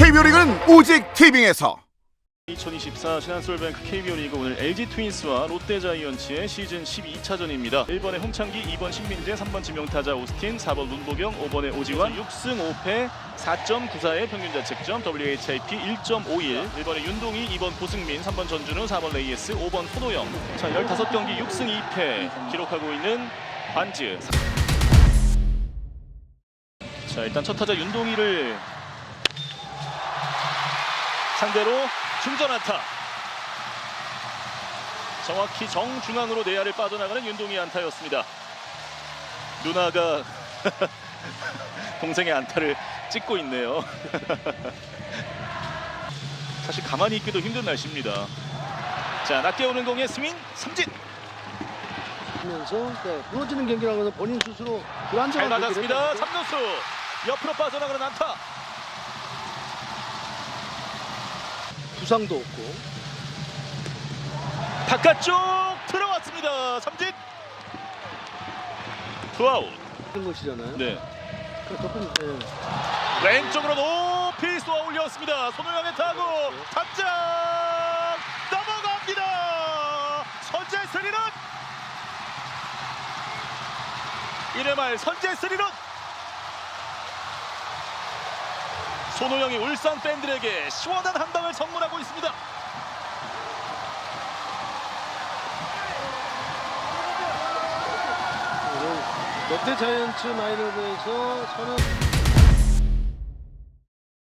KBO 리그는 오직 티빙에서 2024 신한솔뱅크 KBO 리그 오늘 LG 트윈스와 롯데자이언츠의 시즌 12차전입니다. 1번에 홍창기, 2번 신민재, 3번 지명타자 오스틴, 4번 문보경, 5번에 오지환, 6승 5패 4.94의 평균 자책점, WHIP 1.51, 1번에 윤동희, 2번 고승민, 3번 전준우, 4번 레이에스, 5번 손호영. 자, 15경기 6승 2패 기록하고 있는 반즈. 자, 일단 첫 타자 윤동희를 상대로 중전 안타. 정확히 정중앙으로 내야를 빠져나가는 윤동희 안타였습니다. 누나가 동생의 안타를 찍고 있네요. 사실 가만히 있기도 힘든 날씨입니다. 자, 낮게 오는 공의 스윙 삼진 하면서 네, 무너지는 경기라고 해서 본인 스스로 불안정한 잘 맞았습니다. 삼루수 옆으로 빠져나가는 안타. 부상도 없고 바깥쪽 들어왔습니다. 삼진. 투아웃. 그런 것이잖아요. 네. 그 조금 네. 왼쪽으로 높이 쏘아 올렸습니다. 손흥민의 타구 탑장 넘어갑니다. 선제 스리런 1회 말 선제 스리런 손호영이 울산 팬들에게 시원한 한 방을 선물하고 있습니다. 롯데 자이언츠 마이너브에서 서는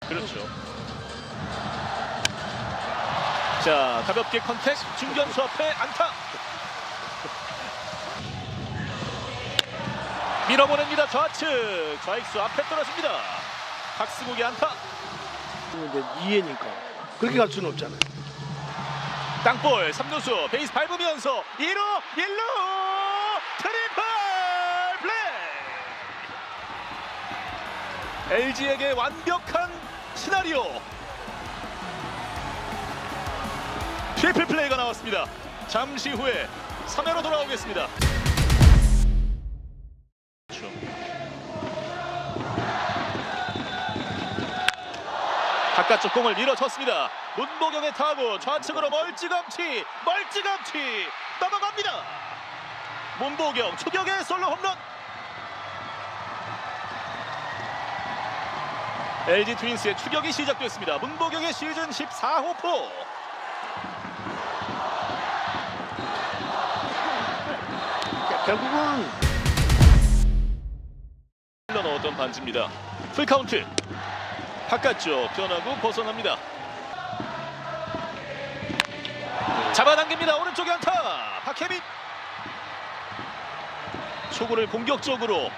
그렇죠. 자 가볍게 컨택 중견수 앞에 안타 밀어보냅니다 좌측 좌익수 앞에 떨어집니다 박승욱의 안타. 이제 2회니까. 그렇게 갈 수는 없잖아요. 땅볼 3루수 베이스 밟으면서 2루 1루 트리플 플레이! LG에게 완벽한 시나리오. 트리플 플레이가 나왔습니다. 잠시 후에 3회로 돌아오겠습니다 바깥쪽 공을 밀어쳤습니다. 문보경의 타구 좌측으로 멀찌감치 멀찌감치 넘어갑니다. 문보경 추격의 솔로 홈런. LG 트윈스의 추격이 시작됐습니다. 문보경의 시즌 14호 포. 결국은 흘러 넣었던 반지입니다. 풀 카운트. 바깥쪽 변하고 벗어납니다. 잡아당깁니다. 오른쪽에 안타. 박혜민. 초구를 공격적으로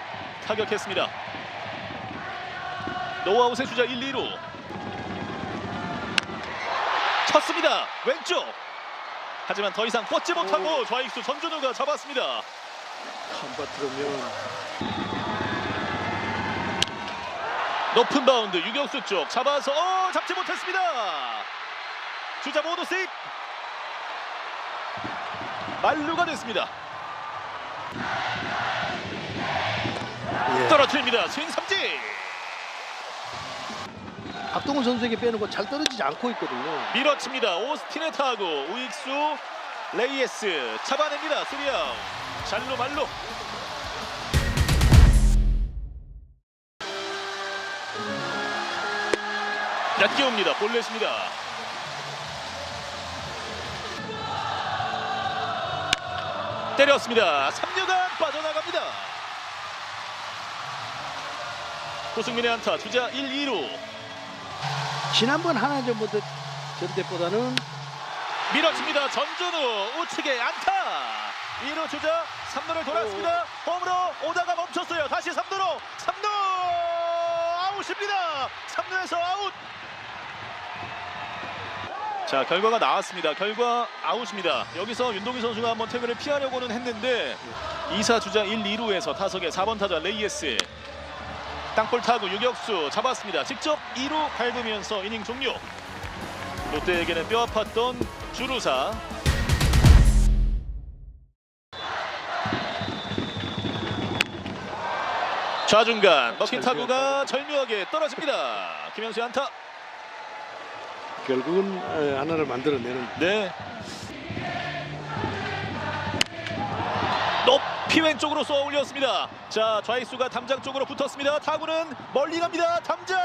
타격했습니다. 노아웃의 주자 1, 2루. 쳤습니다. 왼쪽. 하지만 더 이상 뻗지 못하고 좌익수 전준우가 잡았습니다. 한바 들으면 높은 바운드 유격수 쪽 잡아서 어, 잡지 못했습니다. 주자 모두 세입. 만루가 됐습니다. 예. 떨어뜨립니다. 스윙 삼진. 박동원 선수에게 빼놓고 잘 떨어지지 않고 있거든요. 밀어칩니다. 오스틴의 타구 우익수 레이에스 잡아냅니다. 스리아웃. 잘로 말로. 얕게 옵니다. 볼넷입니다. 때렸습니다. 3루간 빠져나갑니다. 고승민의 안타 주자 1, 2루 지난번 하나 전부터 전대보다는 밀어칩니다. 전준우 우측에 안타. 2루 주자 3루를 돌았습니다. 홈으로 오다가 멈췄어요. 다시 3루로 3루 아웃입니다. 3루에서 아웃. 자 결과가 나왔습니다. 결과 아웃입니다. 여기서 윤동희 선수가 한번 태그를 피하려고는 했는데 2사 주자 1, 2루에서 타석에 4번 타자 레이에스 땅볼 타구 유격수 잡았습니다. 직접 2루 밟으면서 이닝 종료. 롯데에게는 뼈 아팠던 주루사 좌중간 먹힌 타구가 절묘하게 떨어집니다 김현수의 안타 결국은 에, 하나를 만들어내는 네. 높이 왼쪽으로 쏘아 올렸습니다. 자, 좌익수가 담장 쪽으로 붙었습니다. 타구는 멀리 갑니다. 담장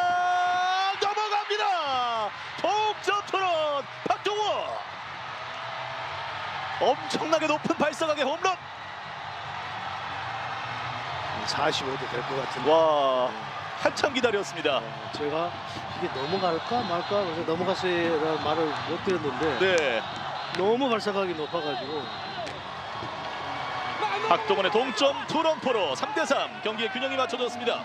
넘어갑니다. 동점 토론 박종원. 엄청나게 높은 발사각의 홈런. 45도 될 것 같은데 와, 한참 기다렸습니다. 어, 제가 이게 넘어갈까 말까 그래서 넘어갔어요라는 말을 못 드렸는데 네. 너무 발사각이 높아가지고 박동원의 동점 투런포로 3대3 경기의 균형이 맞춰졌습니다.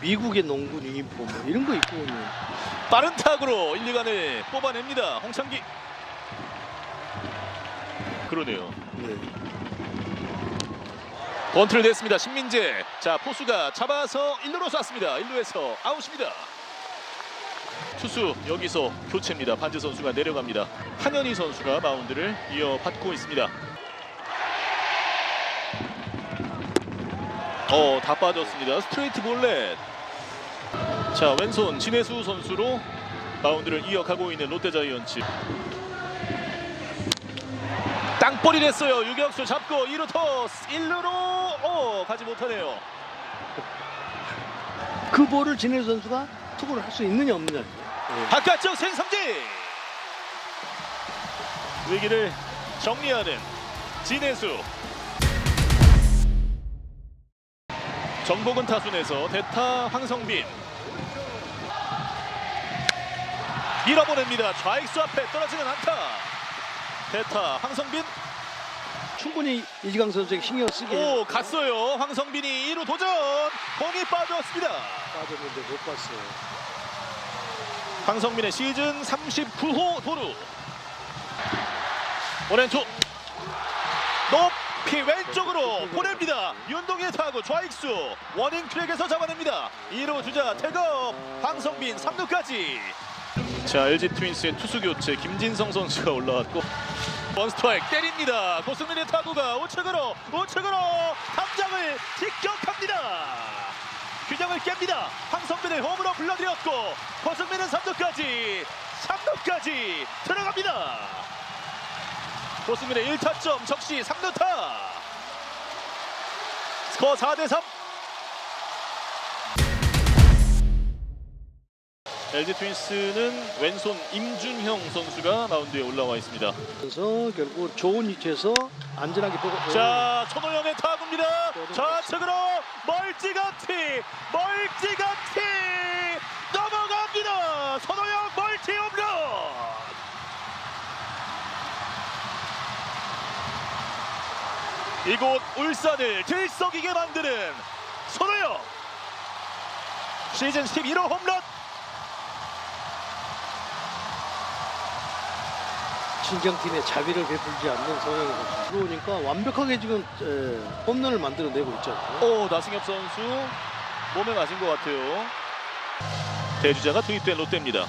미국의 농구 유니폼 뭐 이런 거 입고 오면 빠른 타구로 1, 2간을 뽑아냅니다. 홍창기. 그러네요. 네. 번트를 냈습니다. 신민재. 자 포수가 잡아서 1루로 쐈습니다. 1루에서 아웃입니다. 투수 여기서 교체입니다. 반지 선수가 내려갑니다. 한현희 선수가 마운드를 이어받고 있습니다. 어, 다 빠졌습니다. 스트레이트 볼넷. 자, 왼손 진해수 선수로 마운드를 이어가고 있는 롯데자이언츠. 땅볼이 됐어요. 유격수 잡고 2루 토스. 1루로. 어, 가지 못하네요. 그 볼을 진해 선수가 투구를 할 수 있느냐 없느냐. 네. 바깥쪽 생삼진 위기를 정리하는 진해수. 정복은 타순에서 대타 황성빈. 밀어보냅니다. 좌익수 앞에 떨어지는 안타 대타 황성빈. 충분히 이지강 선수에게 신경 쓰게 오 갔어요. 황성빈이 2루 도전. 공이 빠졌습니다. 빠졌는데 못 봤어요. 황성민의 시즌 39호 도루. 원앤투 높이 왼쪽으로 보냅니다. 윤동의 타구 좌익수. 워닝 트랙에서 잡아냅니다. 2루 주자 태업 황성민 3루까지 자 LG 트윈스의 투수 교체 김진성 선수가 올라왔고 원 스트라이크 때립니다 고승민의 타구가 우측으로 우측으로 담장을 직격합니다 균형을 깹니다. 황성민을 홈으로 불러들였고 고승민은 3루까지 3루까지 들어갑니다. 고승민의 1타점 적시 3루타 스코어 4대3 LG 트윈스는 왼손 임준형 선수가 마운드에 올라와 있습니다. 그래서 결국 좋은 위치에서 안전하게 보고 자, 천호영의 타구입니다. 좌측으로 멀찌감치, 멀찌감치 넘어갑니다. 천호영 멀티 홈런. 이곳 울산을 들썩이게 만드는 손호영 시즌 11호 홈런 친정팀에 자비를 베풀지 않는 서영 선수 들어오니까 완벽하게 지금 에, 홈런을 만들어내고 있잖아요. 오 나승엽 선수 몸에 맞은 것 같아요. 대주자가 투입된 롯데입니다.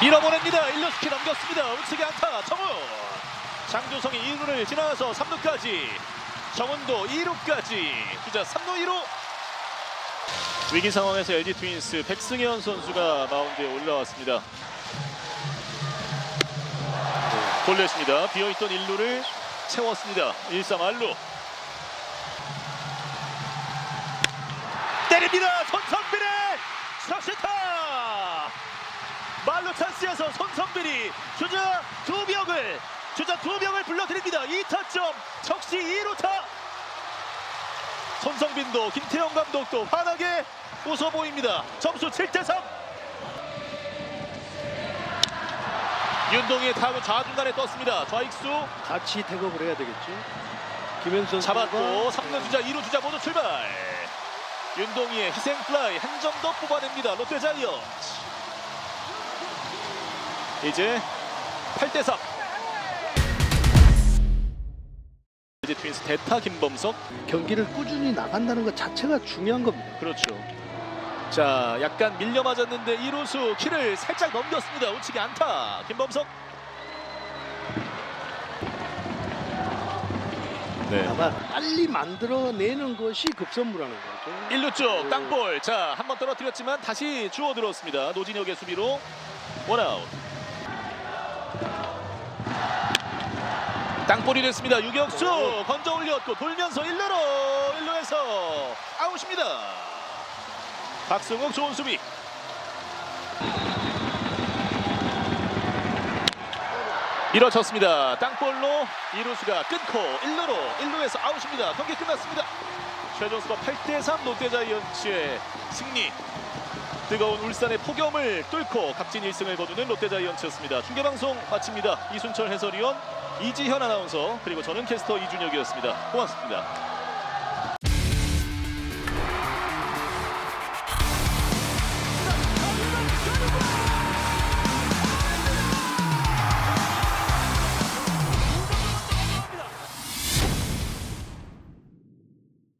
밀어보냅니다. 1루스키 넘겼습니다. 우측에 안타 정훈. 장조성이 2루를 지나서 3루까지. 정훈도 2루까지. 주자 3루 2루. 위기 상황에서 LG 트윈스 백승현 선수가 마운드에 올라왔습니다. 돌렸습니다. 비어있던 1루를 채웠습니다. 1-3 알루. 때립니다. 손성빈의 석시타. 말로 찬스에서 손성빈이 주자 두 명을 주자 두 명을 불러드립니다. 2타점 적시 2루타. 손성빈도 김태형 감독도 환하게 웃어 보입니다. 점수 7대 3. 윤동희의 타구 좌중간에 떴습니다. 좌익수 같이 태업을 해야 되겠죠. 김현선 잡았고 선수가 3루 주자 2루 주자 모두 출발 윤동희의 희생 플라이 한 점 더 뽑아냅니다 롯데 자이언츠 이제 8대 3 이제 트윈스 대타 김범석 경기를 꾸준히 나간다는 것 자체가 중요한 겁니다. 그렇죠 자 약간 밀려 맞았는데 1루수 키를 살짝 넘겼습니다. 우측에 안타. 김범석. 네. 다만 빨리 만들어내는 것이 급선무라는 거죠. 1루 쪽 땅볼. 자 한 번 떨어뜨렸지만 다시 주워 들었습니다. 노진혁의 수비로 원아웃. 땅볼이 됐습니다. 유격수 건져 올렸고 돌면서 1루로 1루에서 아웃입니다 박승욱 좋은 수비. 밀어쳤습니다. 땅볼로 이루수가 끊고 1루로 1루에서 아웃입니다. 경기 끝났습니다. 최종수가 8대3 롯데자이언츠의 승리. 뜨거운 울산의 폭염을 뚫고 값진 1승을 거두는 롯데자이언츠였습니다. 중계방송 마칩니다. 이순철 해설위원 이지현 아나운서 그리고 저는 캐스터 이준혁이었습니다. 고맙습니다